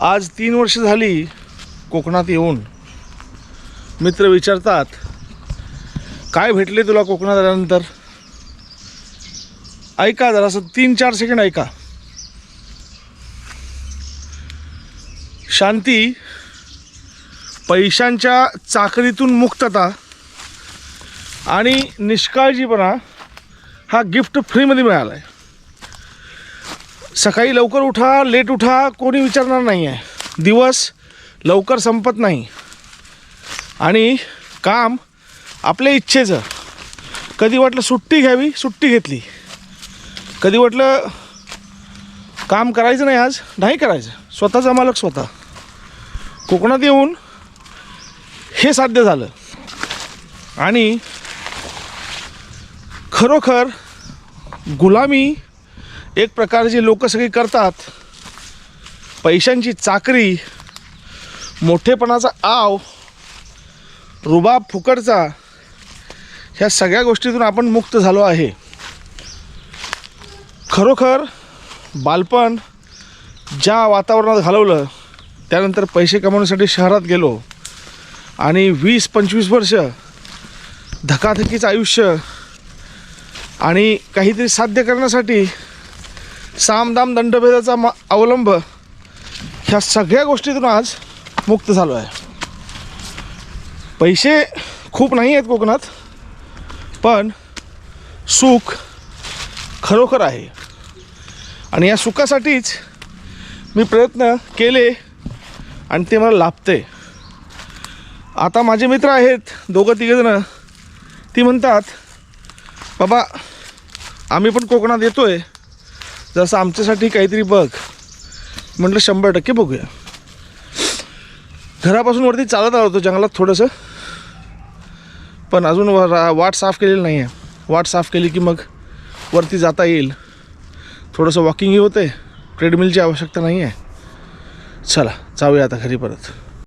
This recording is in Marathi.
आज तीन वर्ष झाली कोकणात येऊन मित्र विचारतात काय भेटले तुला कोकणात आल्यानंतर? ऐका जरासं तीन चार सेकंड ऐका. शांती पैशांच्या चाकरीतून मुक्तता आणि निष्काळजीपणा हा गिफ्ट फ्रीमध्ये मिळाला आहे सकाळी लवकर उठा लेट उठा कोणी विचारणार नाही आहे दिवस लवकर संपत नाही. आणि काम आपल्या इच्छेचं. कधी वाटलं सुट्टी घ्यावी सुट्टी घेतली. कधी वाटलं काम करायचं नाही आज नाही करायचं. स्वतःचा मालक स्वतः. कोकणात येऊन हे साध्य झालं. आणि खरोखर गुलामी एक प्रकारची लोक सगळी करतात पैशांची चाकरी मोठेपणाचा आव रुबाब फुकटचा ह्या सगळ्या गोष्टीतून आपण मुक्त झालो आहे. खरोखर बालपण ज्या वातावरणात घालवलं त्यानंतर पैसे कमवण्यासाठी शहरात गेलो आणि वीस पंचवीस वर्ष धकाधकीचं आयुष्य आणि काहीतरी साध्य करण्यासाठी सामदाम दंडभेदाचा म अवलंब ह्या सगळ्या गोष्टीतून आज मुक्त झालो आहे. पैसे खूप नाही आहेत कोकणात पण सुख खरोखर आहे. आणि या सुखासाठीच मी प्रयत्न केले आणि ते मला लाभते. आता माझे मित्र आहेत दोघं तिघेजणं ती म्हणतात बाबा आम्ही पण कोकणात येतो आहे जसं आमच्यासाठी काहीतरी बघ. म्हटलं शंभर टक्के बघूया. घरापासून वरती चालत आलो होतो जंगलात थोडंसं. पण अजून वाट साफ केलेली नाही आहे वाट साफ केली की मग वरती जाता येईल. थोडंसं वॉकिंगही होते. ट्रेडमिलची आवश्यकता नाही आहे चला जाऊया आता घरी परत.